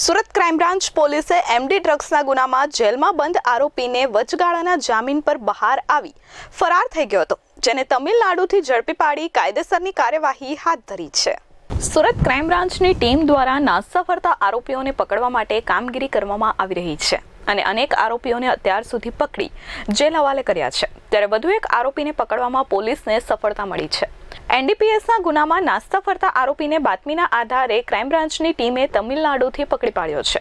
Surat crime branch પોલીસે MD ડ્રગ્સના ગુનામાં જેલમાં બંધ આરોપીને વચગાળાના જામીન પર બહાર આવી ફરાર થઈ ગયો હતો, જેને તમિલનાડુથી ઝડપી પાડી કાયદેસરની કાર્યવાહી હાથ ધરી છે. સુરત ક્રાઇમ બ્રાન્ચની ટીમ દ્વારા નાસ્તા ફરતા આરોપીઓને પકડવા માટે કામગીરી કરવામાં આવી રહી છે અને અનેક આરોપીઓને અત્યાર સુધી પકડી જેલ હવાલે કર્યા છે. ત્યારે વધુ એક આરોપીને પકડવામાં પોલીસને સફળતા મળી છે. એનડીપીએસના ગુનામાં નાસ્તા ફરતા આરોપીને બાતમીના આધારે ક્રાઇમ બ્રાન્ચની ટીમે તમિલનાડુથી પકડી પાડ્યો છે.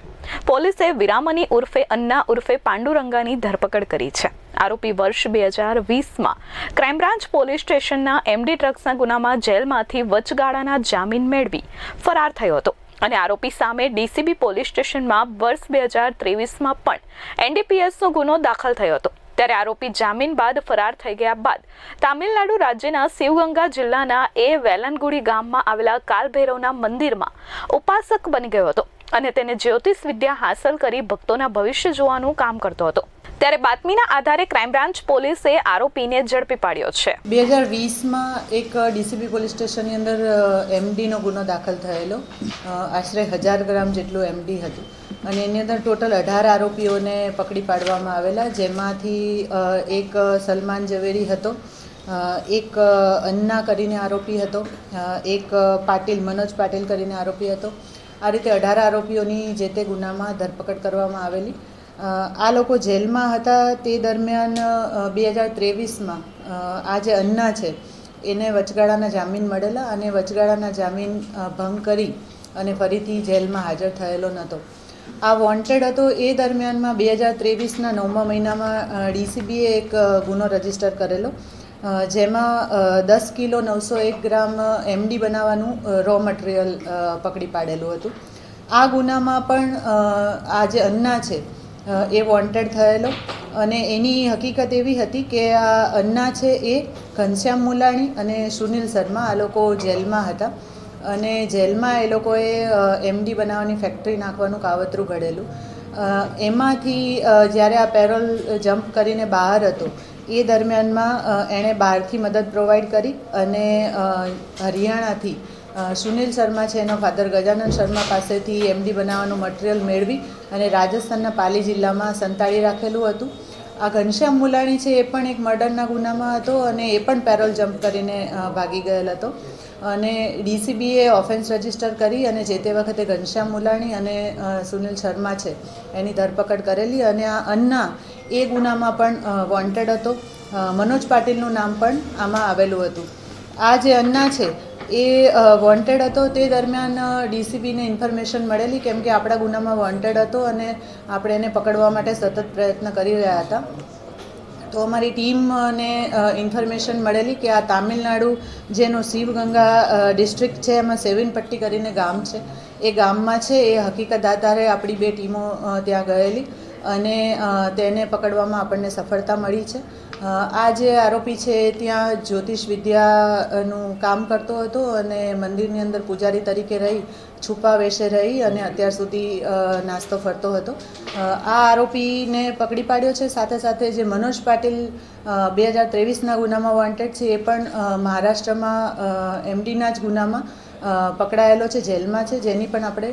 પોલીસે વિરામની ઉર્ફે અન્ના ઉર્ફે પાંડુરંગાની ધરપકડ કરી છે. આરોપી વર્ષ બે હજાર વીસમાં ક્રાઇમ બ્રાન્ચ પોલીસ સ્ટેશનના એમડી ડ્રગ્સના ગુનામાં જેલમાંથી વચગાળાના જામીન મેળવી ફરાર થયો હતો. અને આરોપી સામે ડીસીબી પોલીસ સ્ટેશનમાં વર્ષ બે હજાર ત્રેવીસમાં પણ એનડીપીએસનો ગુનો દાખલ થયો હતો. ત્યારે આરોપી જામીન બાદ ફરાર થઈ ગયા બાદ તામિલનાડુ રાજ્યના શિવગંગા જિલ્લાના એ વેલનગુડી ગામમાં આવેલા કાલભૈરવના મંદિરમાં ઉપાસક બની ગયો હતો અને તેને જ્યોતિષ વિદ્યા હાંસલ કરી ભક્તોના ભવિષ્ય જોવાનું કામ કરતો હતો. ત્યારે બાતમીના આધારે ક્રાઇમ બ્રાન્ચ પોલીસે આરોપીને ઝડપી પાડ્યો છે. બે હજાર વીસમાં એક ડીસીબી પોલીસ સ્ટેશનની અંદર એમડીનો ગુનો દાખલ થયેલો. આશરે હજાર ગ્રામ જેટલું એમડી હતું. અને એની અંદર ટોટલ અઢાર આરોપીઓને પકડી પાડવામાં આવેલા, જેમાંથી એક સલમાન ઝવેરી હતો એક અન્ના કરીને આરોપી હતો એક પાટિલ, મનોજ પાટીલ કરીને આરોપી હતો. આ રીતે અઢાર આરોપીઓની જે તે ગુનામાં ધરપકડ કરવામાં આવેલી. આ લોકો જેલમાં હતા તે દરમિયાન બે હજાર ત્રેવીસમાં આ જે અન્ના છે, એને વચગાળાના જામીન મળેલા અને વચગાળાના જામીન ભંગ કરી અને ફરીથી જેલમાં હાજર થયેલો નહોતો. આ વોન્ટેડ હતો એ દરમિયાનમાં બે હજાર ત્રેવીસના નવમા મહિનામાં ડીસીબીએ એક ગુનો રજિસ્ટર કરેલો જેમાં દસ કિલો નવસો એક ગ્રામ એમડી બનાવવાનું રો મટીરિયલ પકડી પાડેલું હતું. આ ગુનામાં પણ આ જે અન્ના છે એ વોન્ટેડ થયેલો અને એની હકીકત એવી હતી કે આ અન્ના છે એ ઘનશ્યામ મુલાણી અને સુનિલ શર્મા, આ લોકો જેલમાં હતા. અને જેલમાં એ લોકોએ એમડી બનાવવાની ફેક્ટરી નાખવાનું કાવતરું ઘડેલું. એમાંથી જ્યારે આ પેરોલ જમ્પ કરીને બહાર હતો, એ દરમિયાનમાં એણે બહારથી મદદ પ્રોવાઈડ કરી અને હરિયાણાથી સુનિલ શર્મા છે એનો ફાધર ગજાનંદ શર્મા પાસેથી એમડી બનાવવાનું મટીરિયલ મેળવી અને રાજસ્થાનના પાલી જિલ્લામાં સંતાડી રાખેલું હતું. આ ઘનશ્યામ મુલાણી છે, એ પણ એક મર્ડરના ગુનામાં હતો અને એ પણ પેરોલ જમ્પ કરીને ભાગી ગયેલ હતો. અને ડીસીબીએ ઓફેન્સ રજિસ્ટર કરી અને જે તે વખતે ઘનશ્યામ મુલાણી અને સુનિલ શર્મા છે, એની ધરપકડ કરેલી અને આ અન્ના એ ગુનામાં પણ વોન્ટેડ હતો. મનોજ પાટીલનું નામ પણ આમાં આવેલું હતું. આ જે અન્ના છે એ વોન્ટેડ હતો તે દરમિયાન ડીસીબીને ઇન્ફોર્મેશન મળેલી કેમ કે આપણા ગુનામાં વોન્ટેડ હતો અને આપણે એને પકડવા માટે સતત પ્રયત્ન કરી રહ્યા હતા. તો અમારી ટીમને ઇન્ફોર્મેશન મળેલી કે આ તામિલનાડુ જેનો શિવગંગા ડિસ્ટ્રિક્ટ છે, એમાં સેવિનપટ્ટી કરીને ગામ છે. એ ગામમાં છે, એ હકીકત આધારે આપણી બે ટીમો ત્યાં ગયેલી. અને તેને પકડવામાં આપણને સફળતા મળી છે. આ જે આરોપી છે ત્યાં જ્યોતિષ વિદ્યાનું કામ કરતો હતો અને મંદિરની અંદર પૂજારી તરીકે રહી, છુપા વેશે રહી અને અત્યાર સુધી નાસ્તો ફરતો હતો. આ આરોપીને પકડી પાડ્યો છે. સાથે સાથે જે મનોજ પાટીલ બે હજાર ત્રેવીસના ગુનામાં વોન્ટેડ છે એ પણ મહારાષ્ટ્રમાં એમડીના જ ગુનામાં પકડાયેલો છે, જેલમાં છે. જેની પણ આપણે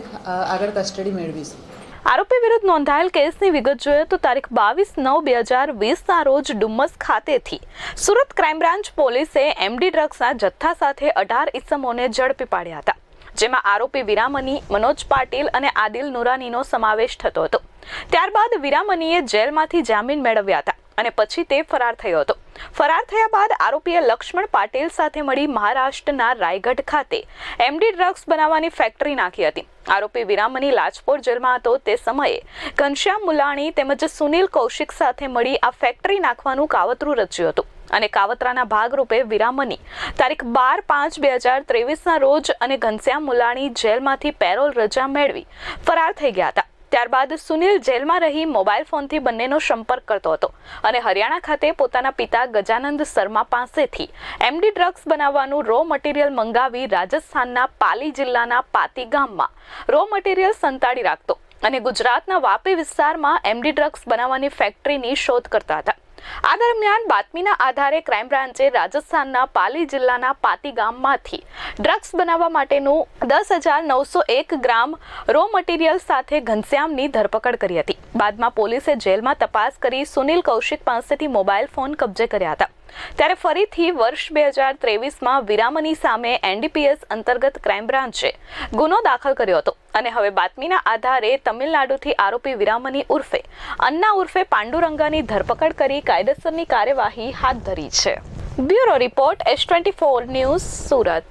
આગળ કસ્ટડી મેળવીશું. આરોપી વિરુદ્ધ નોંધાયેલ કેસની વિગત જોઈએ તો તારીખ બાવીસ નવ બે હજાર વીસના રોજ ડુમ્મસ ખાતેથી સુરત ક્રાઇમ બ્રાન્ચ પોલીસે એમડી ડ્રગ્સના જથ્થા સાથે અઢાર ઇસમોને ઝડપી પાડ્યા હતા, જેમાં આરોપી વિરામની, મનોજ પાટીલ અને આદિલ નુરાનીનો સમાવેશ થતો હતો. ત્યારબાદ વિરામનીએ જેલમાંથી જામીન મેળવ્યા હતા અને પછી તે ફરાર થયો હતો. ફરાર થયા બાદ આરોપીએ લક્ષ્મણ પાટીલ સાથે મળી મહારાષ્ટ્રના રાયગઢ ખાતે એમડી ડ્રગ્સ બનાવવાની ફેક્ટરી નાખી હતી. આરોપી વિરામની લાજપોર જેલમાં હતો. તે સમયે ઘનશ્યામ મુલાણી તેમજ સુનિલ કૌશિક સાથે મળી આ ફેક્ટરી નાખવાનું કાવતરું રચ્યું હતું અને કાવતરાના ભાગરૂપે વિરામની તારીખ બાર પાંચ બે હજાર ત્રેવીસના રોજ અને ઘનશ્યામ મુલાણી જેલમાંથી પેરોલ રજા મેળવી ફરાર થઈ ગયા હતા. ત્યારબાદ સુનિલ જેલમાં રહી મોબાઈલ ફોનથી બંનેનો સંપર્ક કરતો હતો અને હરિયાણા ખાતે પોતાના પિતા ગજાનંદ શર્મા પાસેથી એમડી ડ્રગ્સ બનાવવાનું રો મટીરિયલ મંગાવી રાજસ્થાનના પાલી જિલ્લાના પાતી ગામમાં રો મટીરિયલ સંતાડી રાખતો અને ગુજરાતના વાપી વિસ્તારમાં એમડી ડ્રગ્સ બનાવવાની ફેક્ટરીની શોધ કરતા હતા. આ દરમિયાન બાતમીના આધારે ક્રાઇમ બ્રાન્ચે રાજસ્થાનના પાલી જિલ્લાના પાતી ગામમાંથી ડ્રગ્સ બનાવવા માટેનું દસ હજાર નવસો એક ગ્રામ રો મટીરિયલ સાથે ઘનશ્યામની ધરપકડ કરી હતી. બાદમાં પોલીસે જેલમાં તપાસ કરી સુનિલ કૌશિક પાસેથી મોબાઈલ ફોન કબજે કર્યા હતા. ત્યારે ફરીથી વર્ષ બે હજાર ત્રેવીસમાં વિરામની સામે એનડીપીએસ અંતર્ગત ક્રાઇમ બ્રાન્ચે ગુનો દાખલ કર્યો હતો. અને હવે બાતમીના આધારે તમિલનાડુથી આરોપી વિરામની ઉર્ફે અન્ના ઉર્ફે પાંડુરંગાની ધરપકડ કરી કાયદેસરની કાર્યવાહી હાથ ધરી છે. Bureau report S twenty four news Surat.